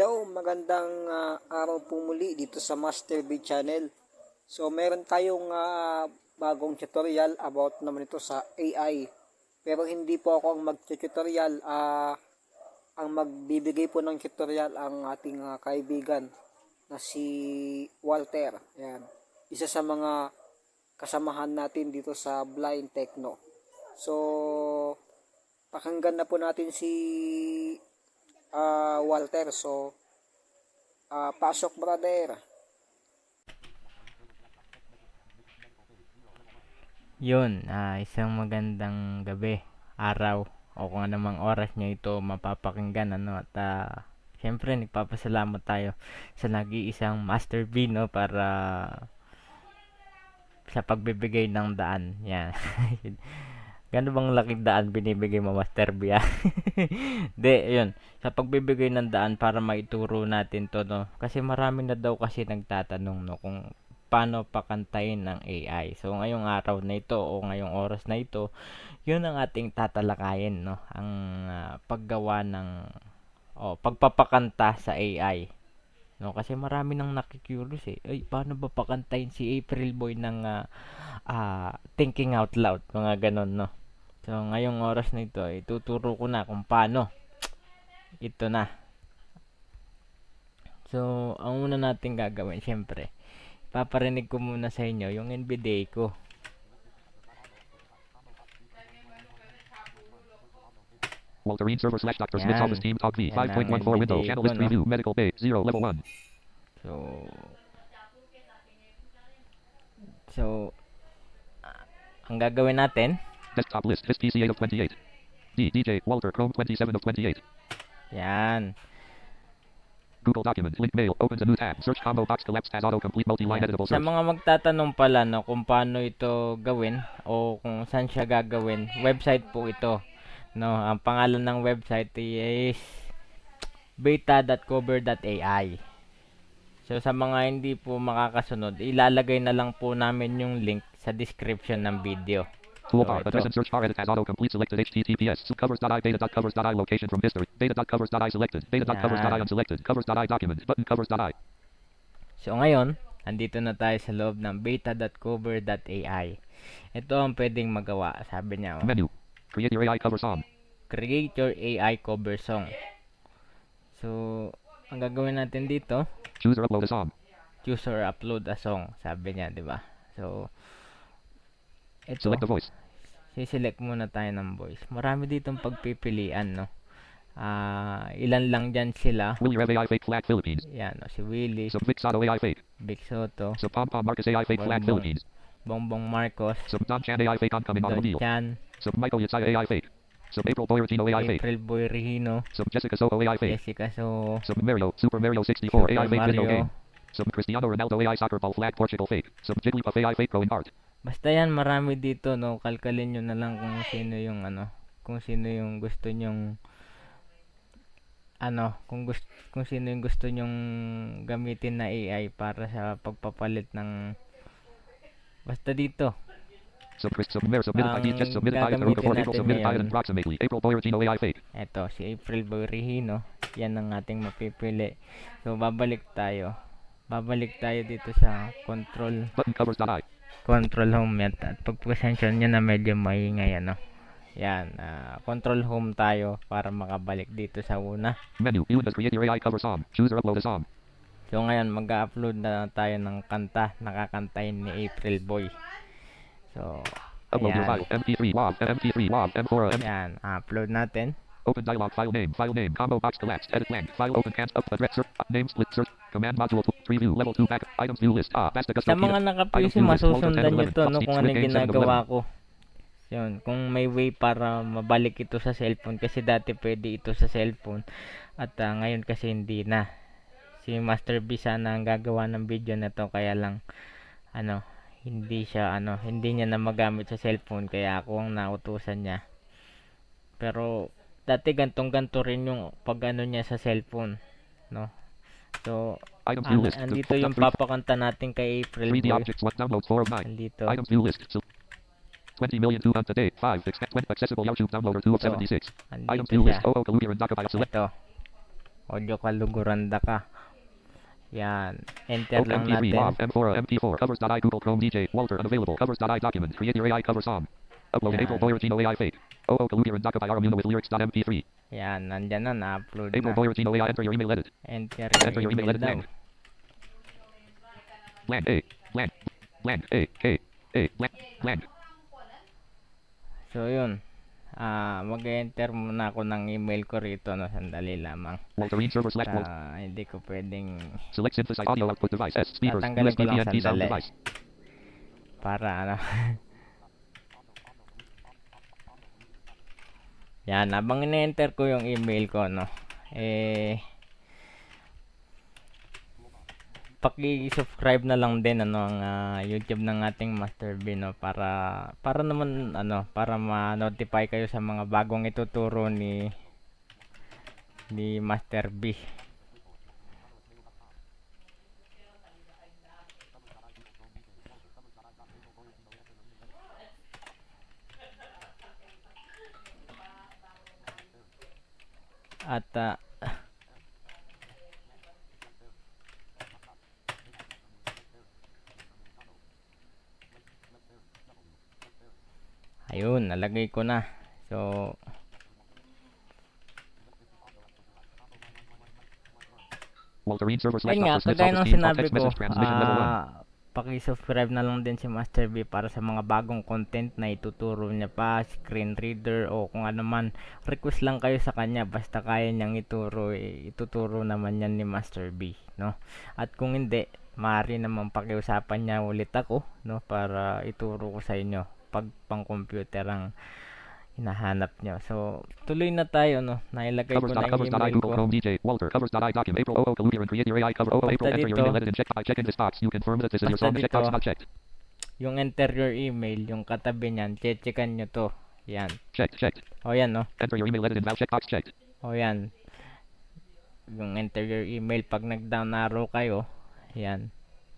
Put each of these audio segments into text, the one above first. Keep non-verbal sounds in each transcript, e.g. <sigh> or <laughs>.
Hello, magandang ah, araw po muli dito sa Master B Channel. So, meron tayong ah, bagong tutorial about naman ito sa AI. Pero hindi po ako ang mag-tutorial. ah ang magbibigay po ng tutorial ang ating ah, kaibigan na si Walter. Ayan. Isa sa mga kasamahan natin dito sa Blind Techno. So, pakinggan na po natin si ah, Walter. So, ah, pasok brother. Yun, ah, isang magandang gabi, araw, o kung anumang oras nyo ito mapapakinggan, ano, at ah, syempre, nagpapasalamat tayo sa nag-iisang Master B, no, para sa pagbibigay ng daan, yan. <laughs> Gano'n bang laking daan binibigay mo, Master B? <laughs> Di, yun, sa pagbibigay ng daan para maituro natin to, no, kasi marami na daw kasi nagtatanong, no, kung paano pakantayin ng AI. So ngayong araw na ito o ngayong oras na ito, 'yun ang ating tatalakayin, no? Ang ah, paggawa ng o pagpapakanta sa AI. No, kasi marami nang nakikurious eh. Ay, paano ba pakantayin si April Boy ng ah, ah, thinking out loud, mga ganon, no? So, ngayong oras na ito, ituturo ko na kung paano. Ito na. So, ang una natin gagawin, syempre, paparinig ko muna sa inyo yung NVDA ko. Walter Reed server slash Dr. Yan. Smith's office team top V Yan ang 5.14 window channel list preview medical bay 0 level 1 So, so, ang gagawin natin, desktop list his PC 8 of 28 D DJ Walter Chrome 27 of 28 yan. Google document link mail opens a new tab search combo box collapsed as autocomplete multi-line editable Sa search mga magtatanong pala no, kung paano ito gawin o kung saan siya gagawin, website po ito. No, ang pangalan ng website is beta.cover.ai. So sa mga hindi po makakasunod, ilalagay na lang po namin yung link sa description ng video. Toolbar So, address and search bar edit as autocomplete selected HTTPS covers.i location from history beta.covers.i selected beta.covers.i Yan. unselected covers.i document button covers.i So ngayon, andito na tayo sa loob ng beta.cover.ai. Ito ang pwedeng magawa. Sabi niya, oh, menu create your AI cover song create your AI cover song. So, ang gagawin natin dito, choose or upload a song choose or upload a song. Sabi niya, di ba? So, ito, select the voice siselect muna tayo ng voice. Marami ditong pagpipilian, no? Ah, ilan lang dyan sila. Willie Rev AI fake flag Philippines. Yan, no? si Willie, sub Vic Sato AI fake. Big Soto, Pom Pom Marcus AI fake flag. Philippines. Bongbong Marcos, sub Don Chan AI fake oncoming Don automobile Chan, sub Michael Yetsaya AI fake. Sub April Boyertino AI fake. April Boy Regino, sub Jessica Soho AI fake. Jessica So, sub Mario Super Mario 64 Super AI fake video Mario. game. Sub Cristiano Ronaldo AI soccer ball flag Portugal fake. Sub Jigglypuff AI fake growing art Basta yan, marami dito, no? Kalkalin nyo na lang kung sino yung, ano, kung sino yung gusto nyong, ano, kung gusto, kung sino yung gusto nyong gamitin na AI para sa pagpapalit ng, basta dito. sub Chris sub Mayor submitted Ang ID just submitted by gagamitin before April by ngayon. approximately April Boyertino AI fake Eto, si April Boy Regino. Yan ang ating mapipili. So, babalik tayo. Babalik tayo dito sa control button covers.i control home yan. At pag-presensyon nyo na medyo maingay, ano. Yan, ah, control home tayo para makabalik dito sa una. menu Ewan does create your AI cover song choose or upload a song So ngayon, mag-upload na tayo ng kanta, nakakantahin ni April Boy. So, upload your file MP3 WAV MP3 WAV M4 M Yan, upload natin. Open dialog file name file name combo box collapsed edit blank file open can't up address search name split search command module preview level 2 back items view list ah basta Sa mga naka-PC, masusundan nyo to, no, kung ano ginagawa ko. Yun, kung may way para mabalik ito sa cellphone, kasi dati pwede ito sa cellphone, at ah, ngayon kasi hindi na. Si Master B sana ang gagawa ng video na to, kaya lang, ano, hindi siya, ano, hindi niya na magamit sa cellphone, kaya ako ang nautusan niya. Pero, dati gantong ganto rin yung pag ano niya sa cellphone, no? So, items ah, view list andito yung papakanta natin kay April 3D Boy. objects what downloads 4 of 9 Andito. items view list so 20 million 2 on today 5 expect 20 accessible YouTube downloader 2 of So, 76 items Andito view list. OO Kalugi and Dakabaya select Ito. Audio kaluguranda ka. Yan. Enter lang MP3 natin. WAV M4 MP4 covers.i Google Chrome DJ Walter unavailable covers.i document create your AI cover song. Upload. April Boyartino AI fake. Oo Kalugiran Daka by Aramuno with lyrics.mp3. Yan, nandyan na, na-upload April na. Boyartino AI enter your email edit. Enter Enter your email email edit daw. Land A. Land. Land A. A. A. Land. Land. So, yun. Ah, mag-enter muna ako ng email ko rito, no? Sandali lamang. Walter Reed server slash Walt. Ah, hindi ko pwedeng Select synthesize audio output device S speakers USB PNP sound device. para ano. <laughs> Yan, habang ine-enter ko yung email ko, no, eh, paki-subscribe na lang din ano ang ah, YouTube ng ating Master B no para para naman ano para ma-notify kayo sa mga bagong ituturo ni ni Master B. At ah, ayun, nalagay ko na. So, Walter Reed server slash Ayun nga, kagaya ng sinabi ko, message transmission level 1. paki-subscribe na lang din si Master B para sa mga bagong content na ituturo niya pa, screen reader o kung ano man. Request lang kayo sa kanya basta kaya niyang ituro, eh, ituturo naman yan ni Master B, no? At kung hindi, maaari naman pakiusapan niya ulit ako, no? Para ituro ko sa inyo pag pang computer ang hinahanap niyo. So, tuloy na tayo, no? Nailagay ko Covers na dot yung I email Google ko. Chrome DJ Walter covers dot I document April OO Kalugiran create your AI cover OO April Basta enter your email edit and check by checking this box you confirm that this is your song check box not checked Yung enter your email, yung katabi niyan, chechekan nyo to. Yan. checked checked O yan, no? enter your email edit and val check box checked O yan. Yung enter your email, pag nag-down arrow kayo, yan.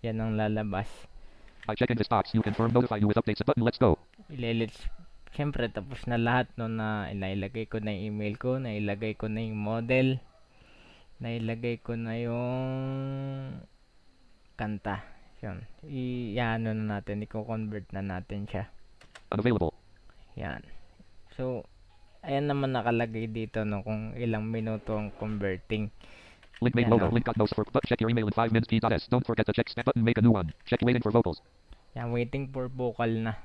Yan ang lalabas. by checking this box you confirm notify you with updates button let's go Ililits. Siyempre, tapos na lahat no na nailagay ko na yung email ko, nailagay ko na yung model, nailagay ko na yung kanta. Yun. I-ano na natin, i-convert na natin siya. unavailable Yan. So, ayan naman nakalagay dito no kung ilang minuto ang converting. link main logo link got no for but check your email in 5 minutes p.s don't forget to check snap button make a new one check waiting for vocals Yan, waiting for vocal na.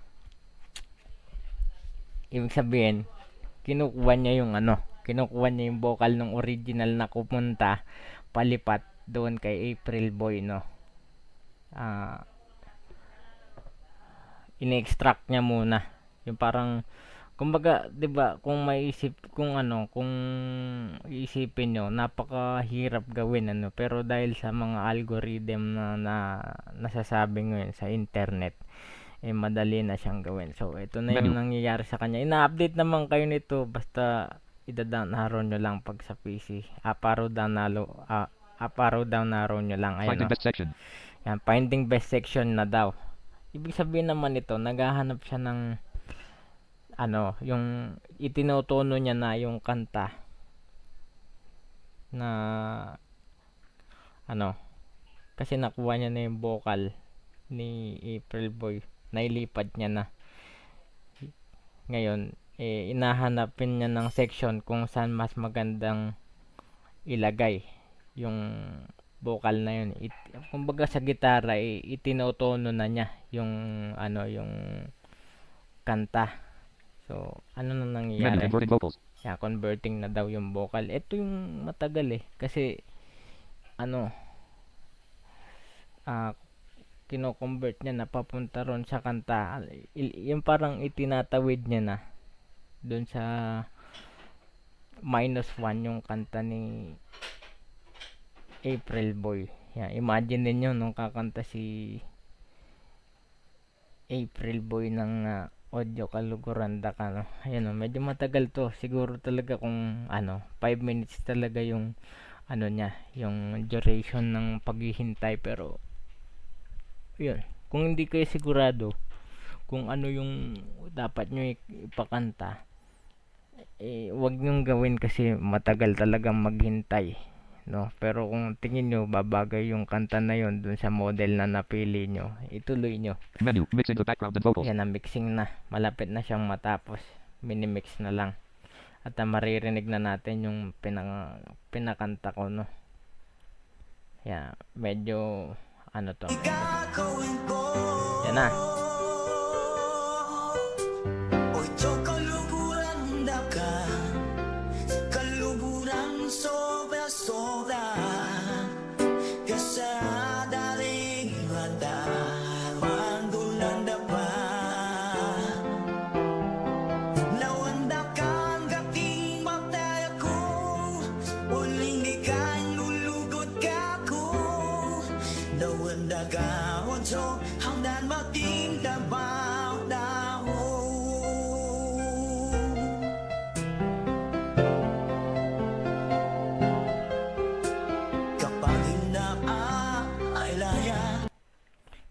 Ibig sabihin, kinukuha niya yung ano, kinukuha niya yung vocal ng original na kumunta, palipat doon kay April Boy, no. Ah, ini-extract niya muna. Yung parang, kumbaga, 'di ba, kung maiisip kung ano, kung iisipin nyo, napakahirap gawin ano, pero dahil sa mga algorithm na, na nasasabi ngayon sa internet, eh madali na siyang gawin. So, ito na yung nangyayari sa kanya. Ina-update naman kayo nito basta ida-down arrow nyo lang pag sa PC. Up arrow down arrow, ah, up arrow down arrow nyo lang. Ayun, finding oh. best section Yan, finding best section na daw. Ibig sabihin naman ito, naghahanap siya ng ano, yung itinotono niya na yung kanta na ano, kasi nakuha niya na yung vocal ni April Boy. Nailipad niya na. Ngayon, eh, inahanapin niya ng section kung saan mas magandang ilagay yung vocal na yun. It, kumbaga sa gitara, eh, itinotono na niya yung ano, yung kanta. So, ano na menu nangyayari? converting vocals Yeah, converting na daw yung vocal. Ito yung matagal eh. Kasi, ano, ah, kino-convert niya na papunta ron sa kanta. Yung parang itinatawid niya na doon sa minus one yung kanta ni April Boy. Yeah, imagine ninyo nung kakanta si April Boy ng ah, audio kaluguranda ka no. Ayan oh, medyo matagal to. Siguro talaga kung ano, 5 minutes talaga yung ano niya, yung duration ng paghihintay pero yun, kung hindi kayo sigurado kung ano yung dapat nyo ipakanta eh wag nyong gawin kasi matagal talagang maghintay no? Pero kung tingin nyo babagay yung kanta na yon dun sa model na napili nyo ituloy nyo. Menu. Mixing the background and vocals. yan ang mixing na. Malapit na siyang matapos. Minimix na lang. At maririnig na natin yung pinang, pinakanta ko no? Yan. Medyo ano to? Yan na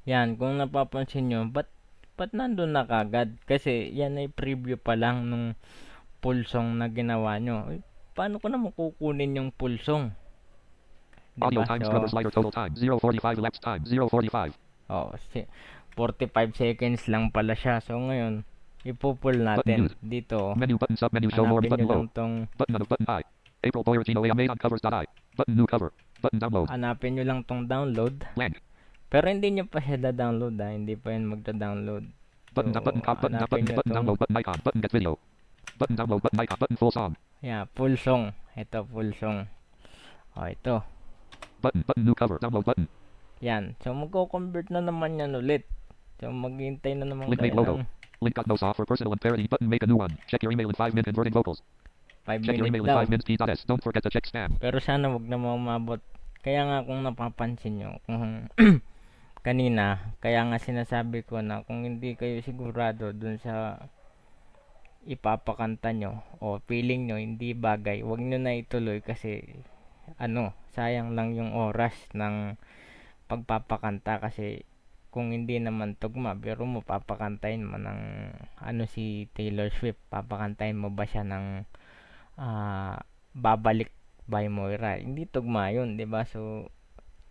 Yan, kung napapansin nyo, ba't, ba't nandun na kagad? Kasi yan ay preview pa lang nung pulsong na ginawa nyo. Eh, paano ko naman kukunin yung pulsong? Audio Diba? time So, scrubber slider total time 045 elapsed time 045. oh, si 45 seconds lang pala siya. So ngayon, ipupull natin dito. Menu button sub menu show more Hanapin button low. tong Button on of button I. April Boyertino A made on covers.i. Button new cover. Button download. hanapin nyo lang tong download. Blank. Pero hindi nyo pa siya da-download ha. Hindi pa yun magda-download. Button So, button button button button tong- download button icon button get video. Button download button icon button full song. Yeah, full song. Ito, full song. O, ito. Button button new cover download button. Yan. So, magko-convert na naman yan ulit. So, maghintay na naman Link kayo logo. ng Link got no soft for personal and parody button make a new one. Check your email in 5 minutes converting vocals. 5 Check your email in daw. 5 minutes p.s. Don't forget to check spam. Pero sana wag na mamabot. Kaya nga kung napapansin nyo, kung kanina, kaya nga sinasabi ko na kung hindi kayo sigurado dun sa ipapakanta nyo o feeling nyo hindi bagay, wag nyo na ituloy kasi ano, sayang lang yung oras ng pagpapakanta kasi kung hindi naman tugma, pero mo papakantayin mo ng ano si Taylor Swift, papakantayin mo ba siya ng ah, babalik by Moira. Hindi tugma yun, 'di ba? So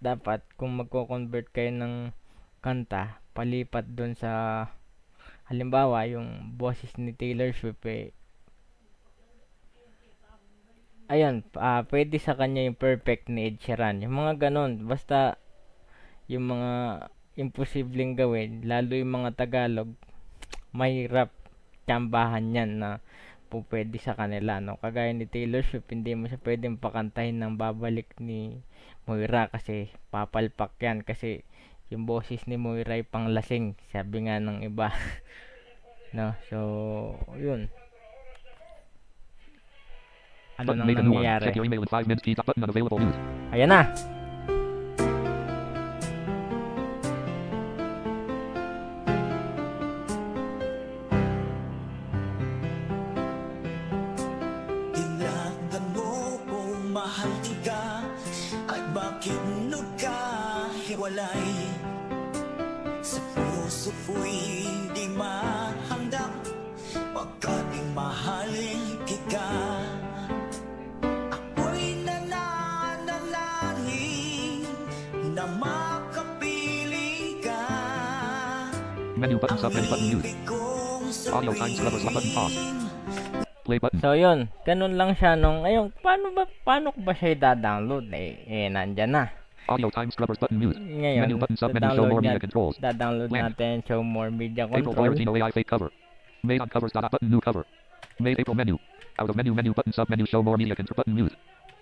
dapat kung magko-convert kayo ng kanta, palipat doon sa halimbawa yung boses ni Taylor Swift eh, Ayun, ah pwede sa kanya yung perfect ni Ed Sheeran. Yung mga ganon, basta yung mga imposibleng gawin, lalo yung mga Tagalog, mahirap tsambahan yan na po pwede sa kanila, no? Kagaya ni Taylor Swift, hindi mo siya pwedeng pakantahin ng babalik ni Moira kasi papalpak yan kasi yung boses ni Moira ay panglasing, sabi nga ng iba. <laughs> no? So, yun. Ano nang nangyayari? Check your button sub menu button kong Audio time scrubber slot button pause. Play button. So, yun. Ganun lang siya nung, ayun, paano ba, paano ba siya i-download? Eh, eh, nandyan na. Audio time scrubbers button news. Ngayon, Menu button sub menu show more media controls. da-download natin show more media controls. April control. Boyertino AI fake cover. Made on covers. Dot button new cover. Made April menu. Out of menu menu button sub menu show more media control button news.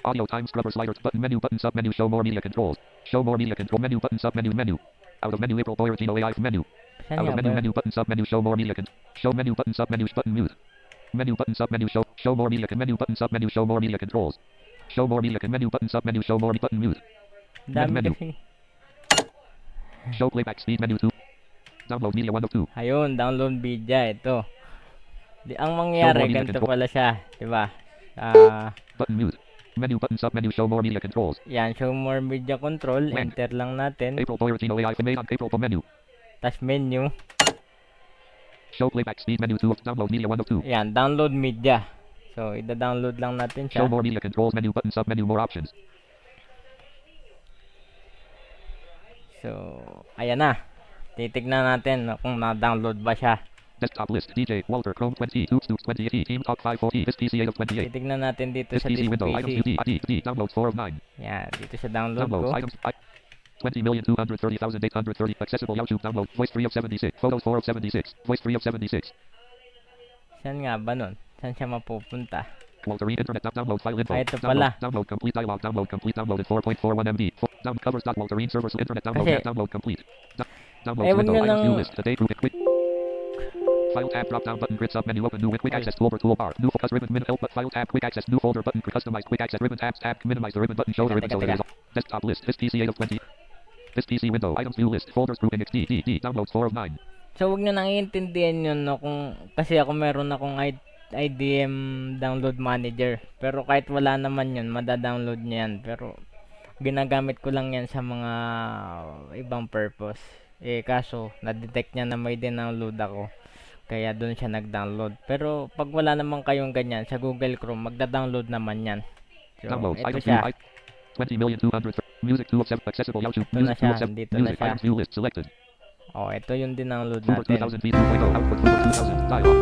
Audio time scrubber sliders button menu button sub menu show more media controls. Show more media control menu button sub menu menu. Out of menu April Boyertino AI menu. Of menu ba? menu button sub menu show more media con- show menu button sub menu button news. Menu button sub menu show show more media con- menu button sub menu show more media controls. Show more media con- menu button sub menu show more button news. Dami menu. Show playback speed menu 2. Download media 1 of 2. Ayun, download media. Ito. Di, ang mangyayari, ganito control. pala siya. Diba? Ah, Button news. Menu button sub menu show more media controls. yan, show more media control. Blank. Enter lang natin. April Boyertino AI made on April menu. Touch menu. Show playback speed menu to download media 1 of 2. Ayan, download media. So, ida-download lang natin siya. Show more media controls menu button sub menu more options. So, ayan na. Titignan natin kung na-download ba siya. Desktop list DJ Walter Chrome 20 Oops Oops 28 Team Talk 540 This PC 8 of 28 Titignan natin dito this sa PC display window ICUD ID download 4 of 9 Yeah, dito sa download Downloads, ko items, I 20,230,830. Accessible YouTube download. Voice 3 of 76. Photos 4 of 76. Voice 3 of 76. Saan nga ba nun? Saan siya mapupunta? Walterine Internet download file info. Ito pala. download download complete dialog. Download complete downloaded 4.41 MB. Down covers dot Walterine servers internet download. Kasi- download complete. Do- download wag window. nang- list. Today group quick. File tab drop down button grid sub menu open new with quick access toolbar toolbar. New focus ribbon min help but file tab quick access new folder button customized quick access ribbon tabs tab minimize the ribbon button show the ribbon so teka, desktop list. This PC 8 of 20. This PC window. Items view list. Folders grouping XD D D downloads 4 of 9. So, wag nyo nang iintindihan yun, no, kung, kasi ako meron akong I- IDM download manager. Pero kahit wala naman yun, madadownload niya yan. Pero, ginagamit ko lang yan sa mga ibang purpose. Eh, kaso, na-detect niya na may dinownload ako. Kaya doon siya nag-download. Pero, pag wala naman kayong ganyan, sa Google Chrome, magda-download naman yan. So, Downloads. ito siya. I- 20 million 200. Music 2 of 7. Accessible YouTube. Ito Music 2 siya, of 7. dito Music. Items view list selected. Oh, ito yung dinownload natin. 2000 V 2.0. Output Hoover 2000. Dialog.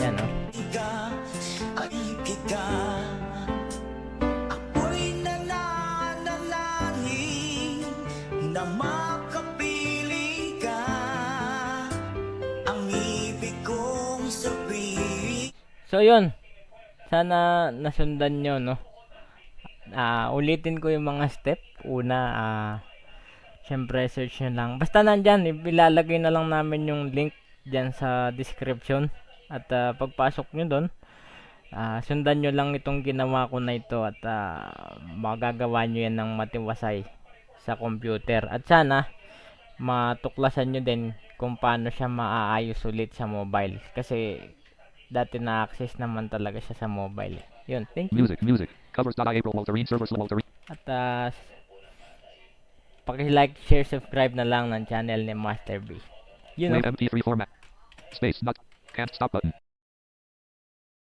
Yan, oh. So yun. Sana nasundan nyo, no? Ah, ulitin ko yung mga step. Una, ah, syempre search nyo lang. Basta nandyan, ilalagay na lang namin yung link dyan sa description. At ah, pagpasok nyo doon, ah, sundan nyo lang itong ginawa ko na ito at ah, magagawa nyo yan ng matiwasay sa computer. At sana, matuklasan nyo din kung paano siya maaayos ulit sa mobile. Kasi dati na-access naman talaga siya sa mobile. Yun, thank you. Music. Music. Covers.i April Walterine servers Walterine. At uh, paki-like, share, subscribe na lang ng channel ni Master B. You know, Wave MP3 format. Space. Not. Can't stop button.